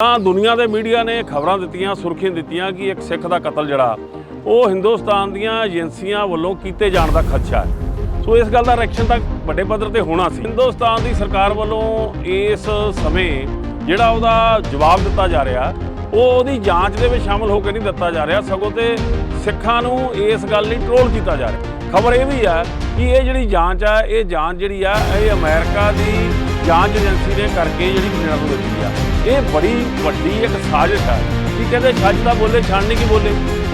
ਤਾਂ ਦੁਨੀਆ ਦੇ ਮੀਡੀਆ ਨੇ ਖਬਰਾਂ ਦਿੱਤੀਆਂ, ਸੁਰਖੀਆਂ ਦਿੱਤੀਆਂ ਕਿ ਇੱਕ ਸਿੱਖ ਦਾ ਕਤਲ ਜਿਹੜਾ, ਉਹ ਹਿੰਦੁਸਤਾਨ ਦੀਆਂ ਏਜੰਸੀਆਂ ਵੱਲੋਂ ਕੀਤੇ ਜਾਣ ਦਾ ਖਦਸ਼ਾ ਹੈ। ਸੋ ਇਸ ਗੱਲ ਦਾ ਰਿਐਕਸ਼ਨ ਤਾਂ ਵੱਡੇ ਪੱਧਰ ਤੇ ਹੋਣਾ ਸੀ। ਹਿੰਦੁਸਤਾਨ ਦੀ ਸਰਕਾਰ ਵੱਲੋਂ ਇਸ ਸਮੇਂ ਜਿਹੜਾ ਉਹਦਾ ਜਵਾਬ ਦਿੱਤਾ ਜਾ ਰਿਹਾ, ਉਹ ਉਹਦੀ ਜਾਂਚ ਦੇ ਵਿੱਚ ਸ਼ਾਮਲ ਹੋ ਕੇ ਨਹੀਂ ਦਿੱਤਾ ਜਾ ਰਿਹਾ, ਸਗੋਂ ਤੇ ਸਿੱਖਾਂ ਨੂੰ ਇਸ ਗੱਲ ਲਈ ਟ੍ਰੋਲ ਕੀਤਾ ਜਾ ਰਿਹਾ। ਖਬਰ ਇਹ ਵੀ ਆ ਕਿ ਇਹ ਜਿਹੜੀ ਜਾਂਚ ਆ ਇਹ ਜਾਂਚ ਜਿਹੜੀ ਆ ਇਹ ਅਮਰੀਕਾ ਦੀ ਜਾਂਚ ਏਜੰਸੀ ਨੇ ਕਰਕੇ ਜਿਹੜੀ ਕੈਨੇਡਾ ਦਿੱਤੀ ਆ। ਇਹ ਬੜੀ ਵੱਡੀ ਇੱਕ ਸਾਜ਼ਿਸ਼ ਹੈ ਕਿ ਕਹਿੰਦੇ, ਛੱਜ ਦਾ ਬੋਲੇ ਛਾਣਨੀ ਕੀ ਬੋਲੇ।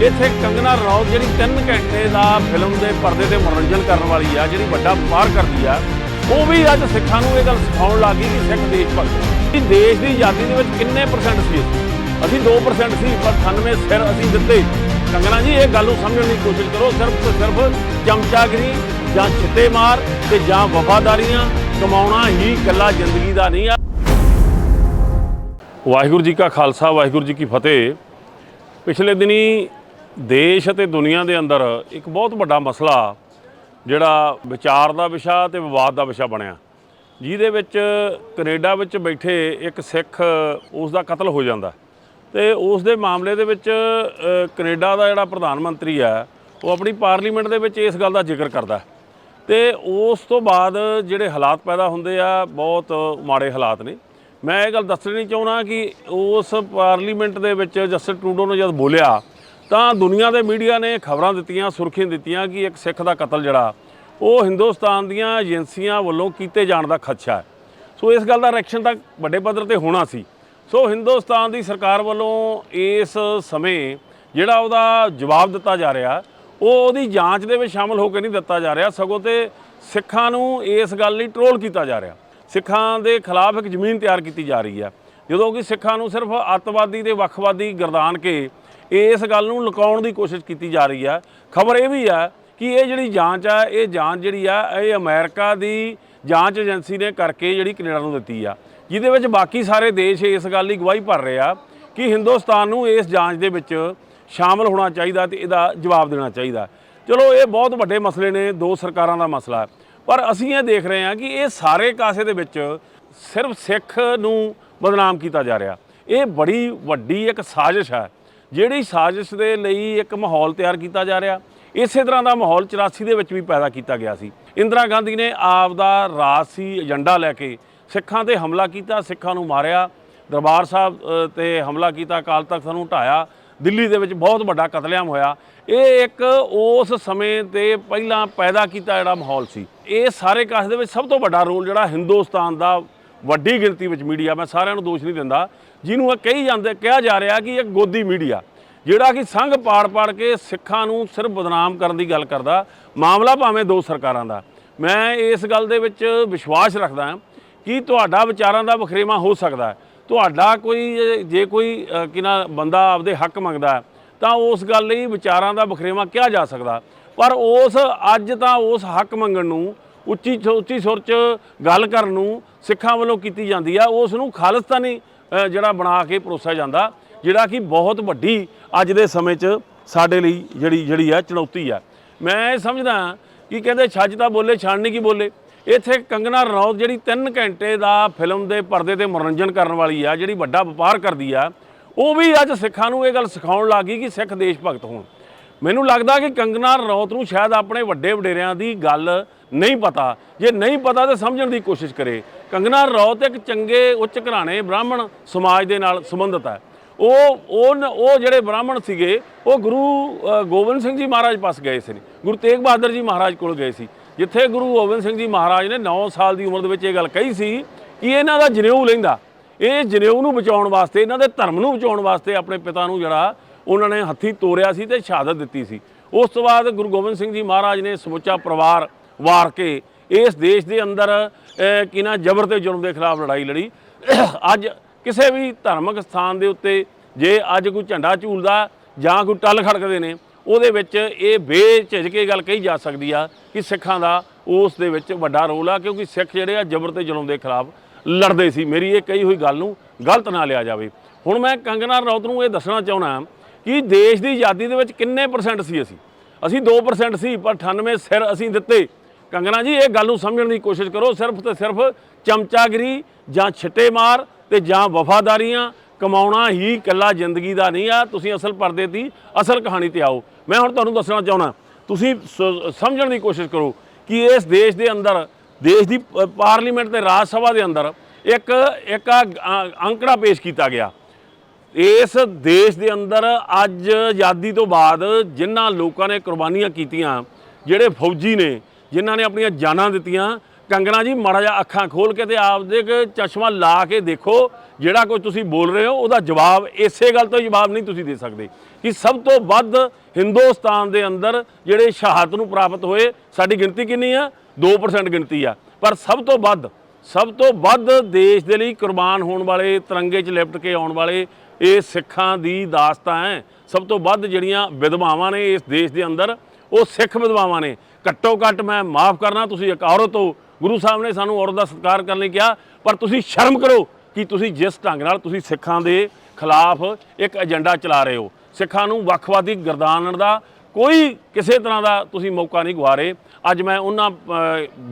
ਇੱਥੇ ਕੰਗਨਾ ਰਣੌਤ ਜਿਹੜੀ 3 ਘੰਟੇ ਦਾ ਫਿਲਮ ਦੇ ਪਰਦੇ ਤੇ ਮਨੋਰੰਜਨ ਕਰਨ ਵਾਲੀ ਆ, ਜਿਹੜੀ ਵੱਡਾ ਵਪਾਰ ਕਰਦੀ ਆ, ਉਹ ਵੀ ਅੱਜ ਸਿੱਖਾਂ ਨੂੰ ਇਹ ਗੱਲ ਸਿਖਾਉਣ ਲੱਗੀ ਕਿ ਸਿੱਖ ਦੇਸ਼ ਭਗਤ। ਕਿ ਦੇਸ਼ ਦੀ ਆਜ਼ਾਦੀ ਦੇ ਵਿੱਚ ਕਿੰਨੇ ਪਰਸੈਂਟ ਸੀ ਅਸੀਂ? ਅਸੀਂ 2% ਸੀ, ਪਰ 98 ਸਿਰ ਅਸੀਂ ਦਿੱਤੇ। ਕੰਗਨਾ ਜੀ, ਇਹ ਗੱਲ ਨੂੰ ਸਮਝਣ ਦੀ ਕੋਸ਼ਿਸ਼ ਕਰੋ, ਸਿਰਫ ਤੇ ਸਿਰਫ ਚਮਚਾਗਰੀ ਜਾਂ ਛਿੱਟੇ ਮਾਰ ਤੇ ਜਾਂ ਵਫਾਦਾਰੀਆਂ ਕਮਾਉਣਾ ਹੀ ਇਕੱਲਾ ਜ਼ਿੰਦਗੀ ਦਾ ਨਹੀਂ ਆ। ਵਾਹਿਗੁਰੂ ਜੀ ਕਾ ਖਾਲਸਾ ਵਾਹਿਗੁਰੂ ਜੀ ਕੀ ਫਤਿਹ। ਪਿਛਲੇ ਦਿਨੀ ਦੇਸ਼ ਅਤੇ ਦੁਨੀਆ ਦੇ ਅੰਦਰ ਇੱਕ ਬਹੁਤ ਵੱਡਾ ਮਸਲਾ ਜਿਹੜਾ ਵਿਚਾਰ ਦਾ ਵਿਸ਼ਾ ਤੇ ਵਿਵਾਦ ਦਾ ਵਿਸ਼ਾ ਬਣਿਆ। ਜਿਹਦੇ ਵਿੱਚ ਕੈਨੇਡਾ ਵਿੱਚ ਬੈਠੇ ਇੱਕ ਸਿੱਖ ਉਸ ਦਾ ਕਤਲ ਹੋ ਜਾਂਦਾ। ਤੇ ਉਸ ਦੇ ਮਾਮਲੇ ਦੇ ਵਿੱਚ ਅ, ਕੈਨੇਡਾ ਦਾ ਜਿਹੜਾ ਪ੍ਰਧਾਨ ਮੰਤਰੀ ਹੈ ਉਹ ਆਪਣੀ ਪਾਰਲੀਮੈਂਟ ਦੇ ਵਿੱਚ ਇਸ ਗੱਲ ਦਾ ਜ਼ਿਕਰ ਕਰਦਾ। ਹੈ ਤੇ ਉਸ ਤੋਂ ਬਾਅਦ ਜਿਹੜੇ ਹਾਲਾਤ ਪੈਦਾ ਹੁੰਦੇ ਆ ਬਹੁਤ ਮਾੜੇ ਹਾਲਾਤ ਨੇ। ਮੈਂ ਇਹ ਗੱਲ ਦੱਸਣੀ ਚਾਹੁੰਦਾ ਕਿ ਉਸ ਪਾਰਲੀਮੈਂਟ ਦੇ ਵਿੱਚ ਜਸਟਿਸ ਟਰੂਡੋ ਨੇ ਜਦ ਬੋਲਿਆ, ਤਾਂ ਦੁਨੀਆ ਦੇ ਮੀਡੀਆ ਨੇ ਖਬਰਾਂ ਦਿੱਤੀਆਂ, ਸੁਰਖੀਆਂ ਦਿੱਤੀਆਂ ਕਿ ਇੱਕ ਸਿੱਖ ਦਾ ਕਤਲ ਜਿਹੜਾ, ਉਹ ਹਿੰਦੁਸਤਾਨ ਦੀਆਂ ਏਜੰਸੀਆਂ ਵੱਲੋਂ ਕੀਤੇ ਜਾਣ ਦਾ ਖਦਸ਼ਾ ਹੈ। ਸੋ ਇਸ ਗੱਲ ਦਾ ਰਿਐਕਸ਼ਨ ਤਾਂ ਵੱਡੇ ਪੱਧਰ ਤੇ ਹੋਣਾ ਸੀ। ਸੋ ਹਿੰਦੁਸਤਾਨ ਦੀ ਸਰਕਾਰ ਵੱਲੋਂ ਇਸ ਸਮੇਂ ਜਿਹੜਾ ਉਹਦਾ ਜਵਾਬ ਦਿੱਤਾ ਜਾ ਰਿਹਾ, ਉਹ ਉਹਦੀ ਜਾਂਚ ਦੇ ਵਿੱਚ ਸ਼ਾਮਲ ਹੋ ਕੇ ਨਹੀਂ ਦਿੱਤਾ ਜਾ ਰਿਹਾ, ਸਗੋਂ ਤੇ ਸਿੱਖਾਂ ਨੂੰ ਇਸ ਗੱਲ ਲਈ ਟ੍ਰੋਲ ਕੀਤਾ ਜਾ ਰਿਹਾ। ਸਿੱਖਾਂ ਦੇ ਖਿਲਾਫ ਇੱਕ ਜ਼ਮੀਨ ਤਿਆਰ ਕੀਤੀ ਜਾ ਰਹੀ ਹੈ ਜਦੋਂ ਕਿ ਸਿੱਖਾਂ ਨੂੰ ਸਿਰਫ ਅੱਤਵਾਦੀ ਤੇ ਵੱਖਵਾਦੀ ਗਰਦਾਨ ਕੇ ਇਸ ਗੱਲ ਨੂੰ ਲੁਕਾਉਣ ਦੀ ਕੋਸ਼ਿਸ਼ ਕੀਤੀ ਜਾ ਰਹੀ ਹੈ ਖਬਰ ਇਹ ਵੀ ਹੈ ਕਿ ਇਹ ਜਿਹੜੀ ਜਾਂਚ ਆ, ਇਹ ਜਾਂਚ ਜਿਹੜੀ ਆ, ਇਹ ਅਮਰੀਕਾ ਦੀ ਜਾਂਚ ਏਜੰਸੀ ਨੇ ਕਰਕੇ ਜਿਹੜੀ ਕੈਨੇਡਾ ਨੂੰ ਦਿੱਤੀ ਆ। ਜਿਹਦੇ ਵਿੱਚ ਬਾਕੀ ਸਾਰੇ ਦੇਸ਼ ਇਸ ਗੱਲ ਦੀ ਗਵਾਹੀ ਭਰ ਰਹੇ ਆ ਕਿ ਹਿੰਦੁਸਤਾਨ ਨੂੰ ਇਸ ਜਾਂਚ ਦੇ ਵਿੱਚ ਸ਼ਾਮਲ ਹੋਣਾ ਚਾਹੀਦਾ ਤੇ ਇਹਦਾ ਜਵਾਬ ਦੇਣਾ ਚਾਹੀਦਾ। ਚਲੋ, ਇਹ ਬਹੁਤ ਵੱਡੇ ਮਸਲੇ ਨੇ, ਦੋ ਸਰਕਾਰਾਂ ਦਾ ਮਸਲਾ। ਹੈ ਪਰ ਅਸੀਂ ਇਹ ਦੇਖ ਰਹੇ ਹਾਂ ਕਿ ਇਹ ਸਾਰੇ ਕਾਸੇ ਦੇ ਵਿੱਚ ਸਿਰਫ ਸਿੱਖ ਨੂੰ ਬਦਨਾਮ ਕੀਤਾ ਜਾ ਰਿਹਾ। ਇਹ ਬੜੀ ਵੱਡੀ ਇੱਕ ਸਾਜ਼ਿਸ਼ ਹੈ, ਜਿਹੜੀ ਸਾਜ਼ਿਸ਼ ਦੇ ਲਈ ਇੱਕ ਮਾਹੌਲ ਤਿਆਰ ਕੀਤਾ ਜਾ ਰਿਹਾ। ਇਸੇ ਤਰ੍ਹਾਂ ਦਾ ਮਾਹੌਲ 84 ਦੇ ਵਿੱਚ ਵੀ ਪੈਦਾ ਕੀਤਾ ਗਿਆ ਸੀ। ਇੰਦਰਾ ਗਾਂਧੀ ਨੇ ਆਪ ਦਾ ਰਾਜਸੀ ਏਜੰਡਾ ਲੈ ਕੇ ਸਿੱਖਾਂ ਤੇ ਹਮਲਾ ਕੀਤਾ, ਸਿੱਖਾਂ ਨੂੰ ਮਾਰਿਆ। ਦਰਬਾਰ ਸਾਹਿਬ ਤੇ ਹਮਲਾ ਕੀਤਾ, ਅਕਾਲ ਤਖਤ ਨੂੰ ਢਾਇਆ। ਦਿੱਲੀ ਦੇ ਵਿੱਚ ਬਹੁਤ ਵੱਡਾ ਕਤਲੇਆਮ ਹੋਇਆ। ਇਹ ਇੱਕ ਉਸ ਸਮੇਂ ਤੇ ਪਹਿਲਾਂ ਪੈਦਾ ਕੀਤਾ ਜਿਹੜਾ ਮਾਹੌਲ ਸੀ। ਇਹ ਸਾਰੇ ਕਾਸ ਦੇ ਵਿੱਚ ਸਭ ਤੋਂ ਵੱਡਾ ਰੋਲ ਜਿਹੜਾ ਹਿੰਦੁਸਤਾਨ ਦਾ ਵੱਡੀ ਗਿਣਤੀ ਵਿੱਚ ਮੀਡੀਆ, ਮੈਂ ਸਾਰਿਆਂ ਨੂੰ ਦੋਸ਼ ਨਹੀਂ ਦਿੰਦਾ, ਜਿਹਨੂੰ ਇਹ ਕਹੀ ਜਾਂਦੇ, ਕਿਹਾ ਜਾ ਰਿਹਾ ਕਿ ਇਹ ਗੋਦੀ ਮੀਡੀਆ, ਜਿਹੜਾ ਕਿ ਸੰਘ ਪਾੜ-ਪਾੜ ਕੇ ਸਿੱਖਾਂ ਨੂੰ ਸਿਰਫ ਬਦਨਾਮ ਕਰਨ ਦੀ ਗੱਲ ਕਰਦਾ, ਮਾਮਲਾ ਭਾਵੇਂ ਦੋ ਸਰਕਾਰਾਂ ਦਾ। ਮੈਂ ਇਸ ਗੱਲ ਦੇ ਵਿੱਚ ਵਿਸ਼ਵਾਸ ਰੱਖਦਾ ਕਿ ਤੁਹਾਡਾ ਵਿਚਾਰਾਂ ਦਾ ਵਖਰੇਵਾ ਹੋ ਸਕਦਾ ਹੈ। ਤੁਹਾਡਾ ਕੋਈ ਜੇ ਕੋਈ ਅ, ਕਿ ਨਾ ਬੰਦਾ ਆਪਦੇ ਹੱਕ ਮੰਗਦਾ ਤਾਂ ਉਸ ਗੱਲ ਲਈ ਵਿਚਾਰਾਂ ਦਾ ਬਖਰੇਵਾ ਕਿਹਾ ਜਾ ਸਕਦਾ। ਪਰ ਉਸ ਅੱਜ ਤਾਂ ਉਸ ਹੱਕ ਮੰਗਣ ਨੂੰ ਉੱਚੀ ਉੱਚੀ ਸੁਰ 'ਚ ਗੱਲ ਕਰਨ ਨੂੰ ਸਿੱਖਾਂ ਵੱਲੋਂ ਕੀਤੀ ਜਾਂਦੀ ਆ। ਉਸ ਨੂੰ ਖਾਲਿਸਤਾਨੀ ਜਿਹੜਾ ਬਣਾ ਕੇ ਪਰੋਸਿਆ ਜਾਂਦਾ ਜਿਹੜਾ ਕਿ ਬਹੁਤ ਵੱਡੀ ਅੱਜ ਦੇ ਸਮੇਂ 'ਚ ਸਾਡੇ ਲਈ ਜਿਹੜੀ ਜਿਹੜੀ ਆ ਚੁਣੌਤੀ ਆ। ਮੈਂ ਇਹ ਸਮਝਦਾ ਕਿ ਕਹਿੰਦੇ ਛੱਜ ਤਾਂ ਬੋਲੇ ਛਾਣਨੀ ਕੀ ਬੋਲੇ। ਇੱਥੇ ਕੰਗਨਾ ਰਣੌਤ ਜਿਹੜੀ 3 ਘੰਟੇ ਦਾ ਫਿਲਮ ਦੇ ਪਰਦੇ ਤੇ ਮਨੋਰੰਜਨ ਕਰਨ ਵਾਲੀ ਆ, ਜਿਹੜੀ ਵੱਡਾ ਵਪਾਰ ਕਰਦੀ ਆ, ਉਹ ਵੀ ਅੱਜ ਸਿੱਖਾਂ ਨੂੰ ਇਹ ਗੱਲ ਸਿਖਾਉਣ ਲੱਗੀ ਕਿ ਸਿੱਖ ਦੇਸ਼ ਭਗਤ ਹੋਣ। ਮੈਨੂੰ ਲੱਗਦਾ ਕਿ ਕੰਗਨਾ ਰਣੌਤ ਨੂੰ ਸ਼ਾਇਦ ਆਪਣੇ ਵੱਡੇ ਵਡੇਰਿਆਂ ਦੀ ਗੱਲ ਨਹੀਂ ਪਤਾ। ਜੇ ਨਹੀਂ ਪਤਾ ਤਾਂ ਸਮਝਣ ਦੀ ਕੋਸ਼ਿਸ਼ ਕਰੇ। ਕੰਗਨਾ ਰਣੌਤ ਇੱਕ ਚੰਗੇ, ਉੱਚ ਘਰਾਣੇ ਬ੍ਰਾਹਮਣ ਸਮਾਜ ਦੇ ਨਾਲ ਸੰਬੰਧਿਤ ਹੈ ਉਹ ਉਹ ਉਹ ਜਿਹੜੇ ਬ੍ਰਾਹਮਣ ਸੀਗੇ, ਉਹ ਗੁਰੂ ਗੋਬਿੰਦ ਸਿੰਘ ਜੀ ਮਹਾਰਾਜ ਪਾਸ ਗਏ ਸੀ। ਗੁਰੂ ਤੇਗ ਬਹਾਦਰ ਜੀ ਮਹਾਰਾਜ ਕੋਲ ਗਏ ਸੀ। ਜਿੱਥੇ ਗੁਰੂ ਗੋਬਿੰਦ ਸਿੰਘ ਜੀ ਮਹਾਰਾਜ ਨੇ 9 ਸਾਲ ਦੀ ਉਮਰ ਦੇ ਵਿੱਚ ਇਹ ਗੱਲ ਕਹੀ ਸੀ ਕਿ ਇਹਨਾਂ ਦਾ ਜਨੇਊ ਲੈਂਦਾ। ਇਹ ਜਨੇਊ ਨੂੰ ਬਚਾਉਣ ਵਾਸਤੇ ਇਹਨਾਂ ਦੇ ਧਰਮ ਨੂੰ ਬਚਾਉਣ ਵਾਸਤੇ ਆਪਣੇ ਪਿਤਾ ਨੂੰ ਜਿਹੜਾ ਉਹਨਾਂ ਨੇ ਹੱਥੀ ਤੋਰਿਆ ਸੀ ਤੇ ਸ਼ਹਾਦਤ ਦਿੱਤੀ ਸੀ। ਉਸ ਤੋਂ ਬਾਅਦ ਗੁਰੂ ਗੋਬਿੰਦ ਸਿੰਘ ਜੀ ਮਹਾਰਾਜ ਨੇ ਸਮੁੱਚਾ ਪਰਿਵਾਰ ਵਾਰ ਕੇ ਇਸ ਦੇਸ਼ ਦੇ ਅੰਦਰ ਅਹ, ਨਾ ਜ਼ਬਰ ਤੇ ਜ਼ੁਲਮ ਦੇ ਖਿਲਾਫ ਲੜਾਈ ਲੜੀ। ਅੱਜ ਕਿਸੇ ਵੀ ਧਾਰਮਿਕ ਸਥਾਨ ਦੇ ਉੱਤੇ ਜੇ ਅੱਜ ਕੋਈ ਝੰਡਾ ਝੂਲਦਾ ਜਾਂ ਕੋਈ ਟੱਲ ਖੜਕਦੇ ਨੇ ਉਹਦੇ ਵਿੱਚ ਇਹ ਬੇਝਿਜਕ ਕੇ ਗੱਲ ਕਹੀ ਜਾ ਸਕਦੀ ਆ ਕਿ ਸਿੱਖਾਂ ਦਾ ਉਸ ਦੇ ਵਿੱਚ ਵੱਡਾ ਰੋਲ ਆ, ਕਿਉਂਕਿ ਸਿੱਖ ਜਿਹੜੇ ਆ ਜ਼ਬਰ ਤੇ ਜ਼ੁਲਮ ਦੇ ਖਿਲਾਫ ਲੜਦੇ ਸੀ। ਮੇਰੀ ਇਹ ਕਹੀ ਹੋਈ ਗੱਲ ਨੂੰ ਗਲਤ ਨਾ ਲਿਆ ਜਾਵੇ। ਹੁਣ ਮੈਂ ਕੰਗਨਾ ਰਣੌਤ ਨੂੰ ਇਹ ਦੱਸਣਾ ਚਾਹੁੰਦਾ ਕਿ ਦੇਸ਼ ਦੀ ਆਜ਼ਾਦੀ ਦੇ ਵਿੱਚ ਕਿੰਨੇ ਪਰਸੈਂਟ ਸੀ ਅਸੀਂ? ਅਸੀਂ 2% ਸੀ, ਪਰ 98 ਸਿਰ ਅਸੀਂ ਦਿੱਤੇ। ਕੰਗਨਾ ਜੀ, ਇਹ ਗੱਲ ਨੂੰ ਸਮਝਣ ਦੀ ਕੋਸ਼ਿਸ਼ ਕਰੋ। ਸਿਰਫ ਤੇ ਸਿਰਫ ਚਮਚਾਗਰੀ ਜਾਂ ਛਿੱਟੇ ਮਾਰ ਤੇ ਜਾਂ ਵਫਾਦਾਰੀਆਂ ਕਮਾਉਣਾ ਹੀ ਇਕੱਲਾ ਜ਼ਿੰਦਗੀ ਦਾ ਨਹੀਂ ਆ, ਤੁਸੀਂ ਅਸਲ ਪਰਦੇ ਦੀ ਅਸਲ ਕਹਾਣੀ ਤੇ ਆਓ। ਮੈਂ ਹੁਣ ਤੁਹਾਨੂੰ ਦੱਸਣਾ ਚਾਹੁੰਦਾ, ਤੁਸੀਂ ਸ- ਸਮਝਣ ਦੀ ਕੋਸ਼ਿਸ਼ ਕਰੋ ਕਿ ਇਸ ਦੇਸ਼ ਦੇ ਅੰਦਰ, ਦੇਸ਼ ਦੀ ਪਾਰਲੀਮੈਂਟ ਤੇ ਰਾਜ ਸਭਾ ਦੇ ਅੰਦਰ ਇੱਕ ਇੱਕ ਅੰਕੜਾ ਪੇਸ਼ ਕੀਤਾ ਗਿਆ। ਇਸ ਦੇਸ਼ ਦੇ ਅੰਦਰ ਅੱਜ ਆਜ਼ਾਦੀ ਤੋਂ ਬਾਅਦ ਜਿਨ੍ਹਾਂ ਲੋਕਾਂ ਨੇ ਕੁਰਬਾਨੀਆਂ ਕੀਤੀਆਂ, ਜਿਹੜੇ ਫੌਜੀ ਨੇ, ਜਿਨ੍ਹਾਂ ਨੇ ਆਪਣੀਆਂ ਜਾਨਾਂ ਦਿੱਤੀਆਂ ਕੰਗਣਾ ਜੀ, ਮਾੜਾ ਜਿਹਾ ਅੱਖਾਂ ਖੋਲ ਕੇ ਤੇ ਆਪਦੇ ਇੱਕ ਚਸ਼ਮਾ ਲਾ ਕੇ ਦੇਖੋ, ਜਿਹੜਾ ਕੁਝ ਤੁਸੀਂ ਬੋਲ ਰਹੇ ਹੋ, ਉਹਦਾ ਜਵਾਬ ਇਸੇ ਗੱਲ ਤੋਂ ਜਵਾਬ ਨਹੀਂ ਤੁਸੀਂ ਦੇ ਸਕਦੇ। ਕਿ ਸਭ ਤੋਂ ਵੱਧ ਹਿੰਦੁਸਤਾਨ ਦੇ ਅੰਦਰ ਜਿਹੜੇ ਸ਼ਹਾਦਤ ਨੂੰ ਪ੍ਰਾਪਤ ਹੋਏ, ਸਾਡੀ ਗਿਣਤੀ ਕਿੰਨੀ ਆ? 2% ਗਿਣਤੀ ਆ। ਪਰ ਸਭ ਤੋਂ ਵੱਧ, ਸਭ ਤੋਂ ਵੱਧ ਦੇਸ਼ ਦੇ ਲਈ ਕੁਰਬਾਨ ਹੋਣ ਵਾਲੇ, ਤਿਰੰਗੇ 'ਚ ਲਿਪਟ ਕੇ ਆਉਣ ਵਾਲੇ ਇਹ ਸਿੱਖਾਂ ਦੀ ਦਾਸਤਾਂ ਹੈ। ਸਭ ਤੋਂ ਵੱਧ ਜਿਹੜੀਆਂ ਵਿਧਵਾਵਾਂ ਨੇ ਇਸ ਦੇਸ਼ ਦੇ ਅੰਦਰ, ਉਹ ਸਿੱਖ ਵਿਧਵਾਵਾਂ ਨੇ। ਘੱਟੋ ਘੱਟ ਮੈਂ ਮਾਫ ਕਰਨਾ, ਤੁਸੀਂ ਇੱਕ ਔਰਤ ਹੋ ਗੁਰੂ ਸਾਹਿਬ ਨੇ ਸਾਨੂੰ ਔਰਤ ਦਾ ਸਤਿਕਾਰ ਕਰਨ ਲਈ ਕਿਹਾ, ਪਰ ਤੁਸੀਂ ਸ਼ਰਮ ਕਰੋ ਕਿ ਤੁਸੀਂ ਜਿਸ ਢੰਗ ਨਾਲ ਤੁਸੀਂ ਸਿੱਖਾਂ ਦੇ ਖਿਲਾਫ ਇੱਕ ਏਜੰਡਾ ਚਲਾ ਰਹੇ ਹੋ। ਸਿੱਖਾਂ ਨੂੰ ਵੱਖਵਾਦੀ ਗਰਦਾਨਣ ਦਾ ਕੋਈ ਕਿਸੇ ਤਰ੍ਹਾਂ ਦਾ ਤੁਸੀਂ ਮੌਕਾ ਨਹੀਂ ਗਵਾ ਰਹੇ ਅੱਜ ਮੈਂ ਉਹਨਾਂ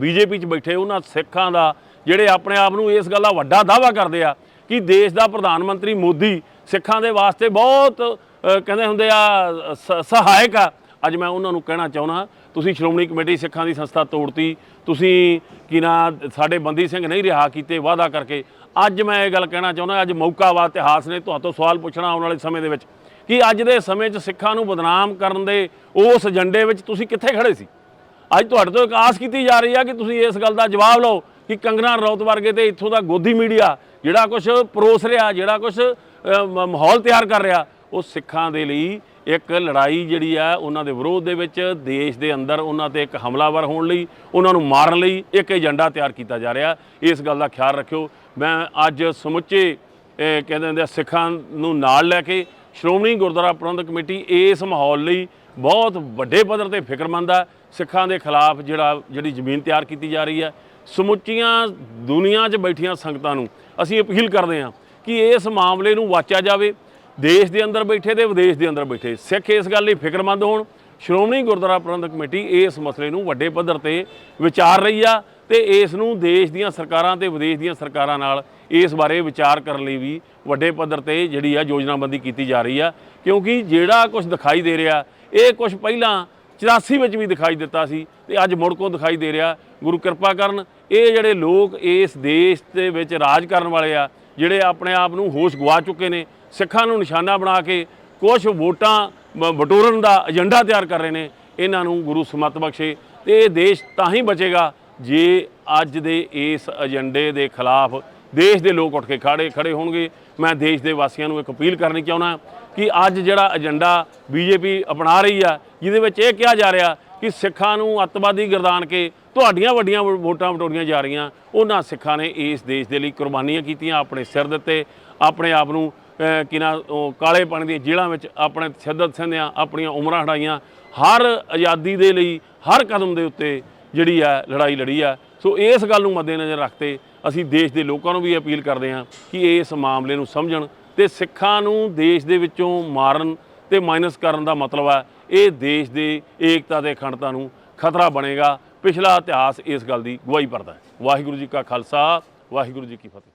ਬੀਜੇਪੀ 'ਚ ਬੈਠੇ, ਉਹਨਾਂ ਸਿੱਖਾਂ ਦਾ ਜਿਹੜੇ ਆਪਣੇ ਆਪ ਨੂੰ ਇਸ ਗੱਲ ਦਾ ਵੱਡਾ ਦਾਅਵਾ ਕਰਦੇ ਆ ਕਿ ਦੇਸ਼ ਦਾ ਪ੍ਰਧਾਨ ਮੰਤਰੀ ਮੋਦੀ ਸਿੱਖਾਂ ਦੇ ਵਾਸਤੇ ਬਹੁਤ ਕਹਿੰਦੇ ਹੁੰਦੇ ਆ ਸਹਾਇਕ ਆ। ਅੱਜ ਮੈਂ ਉਹਨਾਂ ਨੂੰ ਕਹਿਣਾ ਚਾਹੁੰਦਾ, ਤੁਸੀਂ ਸ਼੍ਰੋਮਣੀ ਕਮੇਟੀ ਸਿੱਖਾਂ ਦੀ ਸੰਸਥਾ ਤੋੜਤੀ ਤੁਸੀਂ ਕੀ ਨਾ, ਸਾਡੇ ਬੰਦੀ ਸਿੰਘ ਨਹੀਂ ਰਿਹਾ ਕੀਤੇ ਵਾਅਦਾ ਕਰਕੇ। ਅੱਜ ਮੈਂ ਇਹ ਗੱਲ ਕਹਿਣਾ ਚਾਹੁੰਦਾ, ਅੱਜ ਮੌਕਾ ਵਾ ਇਤਿਹਾਸ ਨੇ ਤੁਹਾਤੋਂ ਸਵਾਲ ਪੁੱਛਣਾ ਆਉਣ ਵਾਲੇ ਸਮੇਂ ਦੇ ਵਿੱਚ ਕਿ ਅੱਜ ਦੇ ਸਮੇਂ 'ਚ ਸਿੱਖਾਂ ਨੂੰ ਬਦਨਾਮ ਕਰਨ ਦੇ ਉਸ ਏਜੰਡੇ ਵਿੱਚ ਤੁਸੀਂ ਕਿੱਥੇ ਖੜੇ ਸੀ? ਅੱਜ ਤੁਹਾਡੇ ਤੋਂ ਇੱਕ ਆਸ ਕੀਤੀ ਜਾ ਰਹੀ ਆ ਕਿ ਤੁਸੀਂ ਇਸ ਗੱਲ ਦਾ ਜਵਾਬ ਲਓ ਕਿ ਕੰਗਨਾ ਰੌਤ ਵਰਗੇ ਤੇ ਇੱਥੋਂ ਦਾ ਗੋਦੀ ਮੀਡੀਆ ਜਿਹੜਾ ਕੁਝ ਪਰੋਸ ਰਿਹਾ, ਜਿਹੜਾ ਕੁਝ ਮਾਹੌਲ ਤਿਆਰ ਕਰ ਰਿਹਾ, ਉਹ ਸਿੱਖਾਂ ਦੇ ਲਈ ਇੱਕ ਲੜਾਈ ਜਿਹੜੀ ਆ ਉਹਨਾਂ ਦੇ ਵਿਰੋਧ ਦੇ ਵਿੱਚ, ਦੇਸ਼ ਦੇ ਅੰਦਰ ਉਹਨਾਂ ਤੇ ਇੱਕ ਹਮਲਾਵਰ ਹੋਣ ਲਈ, ਉਹਨਾਂ ਨੂੰ ਮਾਰਨ ਲਈ ਇੱਕ ਏਜੰਡਾ ਤਿਆਰ ਕੀਤਾ ਜਾ ਰਿਹਾ। ਇਸ ਗੱਲ ਦਾ ਖਿਆਲ ਰੱਖਿਓ। ਮੈਂ ਅੱਜ ਸਮੁੱਚੇ ਕਹਿੰਦੇ ਹੁੰਦੇ ਆ, ਸਿੱਖਾਂ ਨੂੰ ਨਾਲ ਲੈ ਕੇ ਸ਼੍ਰੋਮਣੀ ਗੁਰਦੁਆਰਾ ਪ੍ਰਬੰਧਕ ਕਮੇਟੀ ਇਸ ਮਾਹੌਲ ਲਈ ਬਹੁਤ ਵੱਡੇ ਪੱਧਰ ਤੇ ਫਿਕਰਮੰਦ ਆ। ਸਿੱਖਾਂ ਦੇ ਖਿਲਾਫ ਜਿਹੜਾ, ਜਿਹੜੀ ਜ਼ਮੀਨ ਤਿਆਰ ਕੀਤੀ ਜਾ ਰਹੀ ਹੈ ਸਮੁੱਚੀਆਂ ਦੁਨੀਆ 'ਚ ਬੈਠੀਆਂ ਸੰਗਤਾਂ ਨੂੰ ਅਸੀਂ ਅਪੀਲ ਕਰਦੇ ਹਾਂ ਕਿ ਇਸ ਮਾਮਲੇ ਨੂੰ ਵਾਚਿਆ ਜਾਵੇ। ਦੇਸ਼ ਦੇ ਅੰਦਰ ਬੈਠੇ ਤੇ ਵਿਦੇਸ਼ ਦੇ ਅੰਦਰ ਬੈਠੇ। ਸਿੱਖ ਇਸ ਗੱਲ ਲਈ ਫਿਕਰਮੰਦ ਹੋਣ। ਸ਼੍ਰੋਮਣੀ ਗੁਰਦੁਆਰਾ ਪ੍ਰਬੰਧਕ ਕਮੇਟੀ ਇਸ ਮਸਲੇ ਨੂੰ ਵੱਡੇ ਪੱਧਰ ਤੇ ਵਿਚਾਰ ਰਹੀ ਆ ਤੇ ਇਸ ਨੂੰ ਦੇਸ਼ ਦੀਆਂ ਸਰਕਾਰਾਂ ਤੇ ਵਿਦੇਸ਼ ਦੀਆਂ ਸਰਕਾਰਾਂ ਨਾਲ ਇਸ ਬਾਰੇ ਵਿਚਾਰ ਕਰਨ ਲਈ ਵੀ ਵੱਡੇ ਪੱਧਰ ਤੇ ਜਿਹੜੀ ਆ ਯੋਜਨਾਬੰਦੀ ਕੀਤੀ ਜਾ ਰਹੀ ਆ। ਕਿਉਂਕਿ ਜਿਹੜਾ ਕੁਝ ਦਿਖਾਈ ਦੇ ਰਿਹਾ, ਇਹ ਕੁਝ ਪਹਿਲਾਂ 84 ਵਿੱਚ ਵੀ ਦਿਖਾਈ ਦਿੱਤਾ ਸੀ ਤੇ ਅੱਜ ਮੁੜ ਕੋ ਦਿਖਾਈ ਦੇ ਰਿਹਾ। ਗੁਰੂ ਕਿਰਪਾ ਕਰਨ, ਇਹ ਜਿਹੜੇ ਲੋਕ ਇਸ ਦੇਸ਼ ਦੇ ਵਿੱਚ ਰਾਜ ਕਰਨ ਵਾਲੇ ਆ, ਜਿਹੜੇ ਆਪਣੇ ਆਪ ਨੂੰ ਹੋਸ਼ ਗਵਾ ਚੁੱਕੇ ਨੇ ਸਿੱਖਾਂ ਨੂੰ ਨਿਸ਼ਾਨਾ ਬਣਾ ਕੇ ਕੁਝ ਵੋਟਾਂ, ਬ- ਬਟੋਰਨ ਦਾ ਏਜੰਡਾ ਤਿਆਰ ਕਰ ਰਹੇ ਨੇ, ਇਹਨਾਂ ਨੂੰ ਗੁਰੂ ਸਮਤ ਬਖਸ਼ੇ ਤੇ ਇਹ ਦੇਸ਼ ਤਾਂ ਹੀ ਬਚੇਗਾ ਜੇ ਅੱਜ ਦੇ ਇਸ ਏਜੰਡੇ ਦੇ ਖਿਲਾਫ ਦੇਸ਼ ਦੇ ਲੋਕ ਉੱਠ ਕੇ ਖੜੇ ਖੜੇ ਹੋਣਗੇ। ਮੈਂ ਦੇਸ਼ ਦੇ ਵਾਸੀਆਂ ਨੂੰ ਇੱਕ ਅਪੀਲ ਕਰਨੀ ਚਾਹੁੰਦਾ ਕਿ ਅੱਜ ਜਿਹੜਾ ਏਜੰਡਾ ਬੀਜੇਪੀ ਅਪਣਾ ਰਹੀ ਆ, ਜਿਹਦੇ ਵਿੱਚ ਇਹ ਕਿਹਾ ਜਾ ਰਿਹਾ ਕਿ ਸਿੱਖਾਂ ਨੂੰ ਅੱਤਵਾਦੀ ਗਰਦਾਨ ਕੇ ਤੁਹਾਡੀਆਂ ਵੱਡੀਆਂ ਵੋ- ਵੋਟਾਂ ਵਟੋਰੀਆਂ ਜਾ ਰਹੀਆਂ, ਉਹਨਾਂ ਸਿੱਖਾਂ ਨੇ ਇਸ ਦੇਸ਼ ਦੇ ਲਈ ਕੁਰਬਾਨੀਆਂ ਕੀਤੀਆਂ, ਆਪਣੇ ਸਿਰ ਦਿੱਤੇ, ਆਪਣੇ ਆਪ ਨੂੰ ਅਹ, ਨਾ ਉਹ ਕਾਲੇ ਪਾਣੀ ਦੀਆਂ ਜੇਲ੍ਹਾਂ ਵਿੱਚ ਆਪਣੇ ਸ਼ਿੱਦਤ ਸਿੰਧਿਆਂ ਆਪਣੀਆਂ ਉਮਰਾਂ ਹਟਾਈਆਂ ਹਰ ਆਜ਼ਾਦੀ ਦੇ ਲਈ ਹਰ ਕਦਮ ਦੇ ਉੱਤੇ ਜਿਹੜੀ ਆ ਲੜਾਈ ਲੜੀ ਆ। ਸੋ ਇਸ ਗੱਲ ਨੂੰ ਮੱਦੇਨਜ਼ਰ ਰੱਖਦੇ ਅਸੀਂ ਦੇਸ਼ ਦੇ ਲੋਕਾਂ ਨੂੰ ਵੀ ਅਪੀਲ ਕਰਦੇ ਹਾਂ ਕਿ ਇਸ ਮਾਮਲੇ ਨੂੰ ਸਮਝਣ ਤੇ ਸਿੱਖਾਂ ਨੂੰ ਦੇਸ਼ ਦੇ ਵਿੱਚੋਂ ਮਾਰਨ ਤੇ ਮਾਈਨਸ ਕਰਨ ਦਾ ਮਤਲਬ ਹੈ ਇਹ ਦੇਸ਼ ਦੇ ਏਕਤਾ ਤੇ ਅਖੰਡਤਾ ਨੂੰ ਖਤਰਾ ਬਣੇਗਾ। ਪਿਛਲਾ ਇਤਿਹਾਸ ਇਸ ਗੱਲ ਦੀ ਗਵਾਹੀ ਭਰਦਾ ਹੈ। ਵਾਹਿਗੁਰੂ ਜੀ ਕਾ ਖਾਲਸਾ ਵਾਹਿਗੁਰੂ ਜੀ ਕੀ ਫਤਿਹ।